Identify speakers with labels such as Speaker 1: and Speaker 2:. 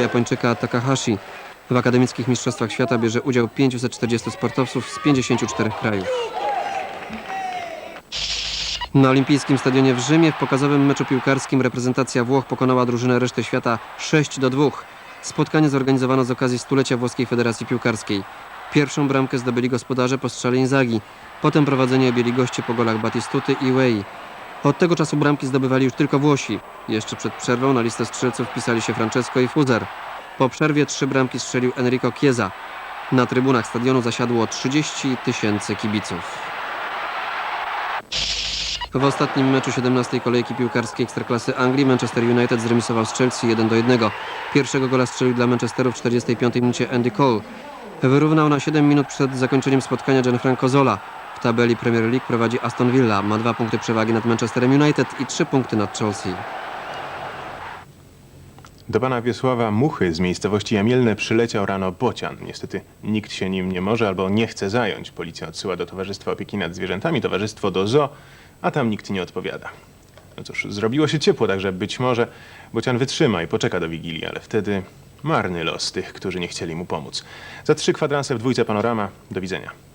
Speaker 1: Japończyka Takahashi. W akademickich mistrzostwach świata bierze udział 540 sportowców z 54 krajów. Na olimpijskim stadionie w Rzymie w pokazowym meczu piłkarskim reprezentacja Włoch pokonała drużynę reszty świata 6 do 2. Spotkanie zorganizowano z okazji stulecia Włoskiej Federacji Piłkarskiej. Pierwszą bramkę zdobyli gospodarze po strzale Inzaghi. Potem prowadzenie objęli goście po golach Batistuty i Wei. Od tego czasu bramki zdobywali już tylko Włosi. Jeszcze przed przerwą na listę strzelców wpisali się Francesco i Fuzer. Po przerwie trzy bramki strzelił Enrico Chiesa. Na trybunach stadionu zasiadło 30 tysięcy kibiców. W ostatnim meczu 17 kolejki piłkarskiej Ekstraklasy Anglii Manchester United zremisował z Chelsea 1 do 1. Pierwszego gola strzelił dla Manchesteru w 45 minucie Andy Cole. Wyrównał na 7 minut przed zakończeniem spotkania Gianfranco Zola. W tabeli Premier League prowadzi Aston Villa, ma dwa punkty przewagi nad Manchesterem United i trzy punkty nad Chelsea.
Speaker 2: Do pana Wiesława Muchy z miejscowości Jamielne przyleciał rano bocian. Niestety nikt się nim nie może albo nie chce zająć. Policja odsyła do Towarzystwa Opieki nad Zwierzętami, towarzystwo do zoo, a tam nikt nie odpowiada. No cóż, zrobiło się ciepło, także być może bocian wytrzyma i poczeka do Wigilii, ale wtedy marny los tych, którzy nie chcieli mu pomóc. Za trzy kwadranse w dwójce panorama. Do widzenia.